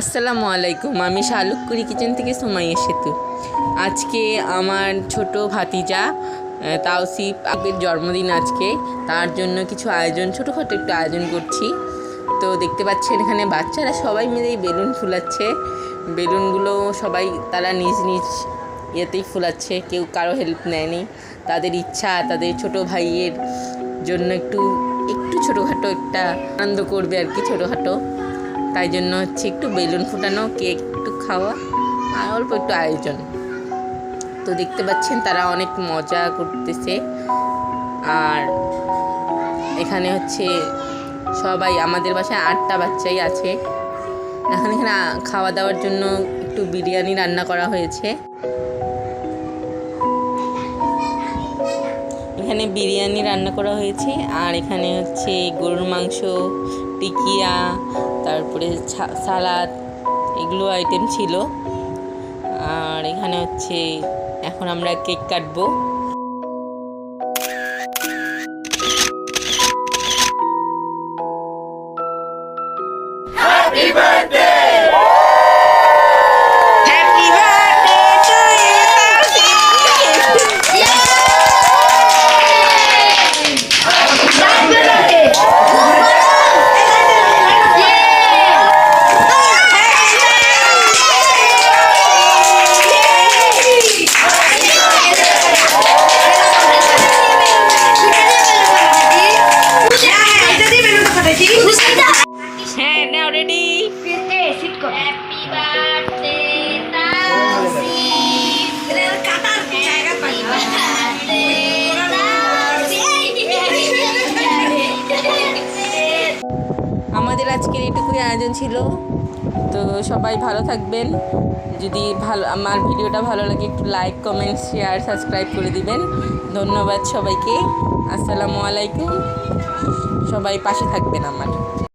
আসসালামু আলাইকুম, আমি শালুককুড়ি কিচেন থেকে সুমাইয়া সেতু। আজকে আমার ছোট ভাতিজা তাওসিফ আবের জন্মদিন আজকে। তার জন্য কিছু আয়োজন, ছোটোখাটো একটু আয়োজন করছি। তো দেখতে পাচ্ছেন এখানে বাচ্চারা সবাই মিলেই বেলুন ফুলাচ্ছে। বেলুনগুলো সবাই তারা নিজ নিজ ইয়েতেই ফুলাচ্ছে, কেউ কারও হেল্প নেয়নি। তাদের ইচ্ছা, তাদের ছোট ভাইয়ের জন্য একটু একটু ছোটোখাটো একটা আনন্দ করবে আর কি ছোটোখাটো। তাই জন্য হচ্ছে একটু বেলুন ফুটানো, কেক একটু খাওয়া আর অল্প একটু আয়োজন। তো দেখতে পাচ্ছেন তারা অনেক মজা করতেছে। আর এখানে হচ্ছে সবাই, আমাদের বাসায় আটটা বাচ্চাই আছে। এখন এখানে খাওয়া দাওয়ার জন্য একটু বিরিয়ানি রান্না করা হয়েছে। এখানে বিরিয়ানি রান্না করা হয়েছে। আর এখানে হচ্ছে গরুর মাংস, টিকিয়া তারপরে সালাদ এগুলো আইটেম ছিল। আর এখানে হচ্ছে এখন আমরা কেক কাটবো। হ্যাঁ আমাদের আজকের এটুকুই আয়োজন ছিল। তো সবাই ভালো থাকবেন। যদি ভালো, আমার ভিডিওটা ভালো লাগে, একটু লাইক কমেন্ট শেয়ার সাবস্ক্রাইব করে দিবেন। ধন্যবাদ সবাইকে। আসসালামু আলাইকুম। সবাই পাশে থাকবেন আমার।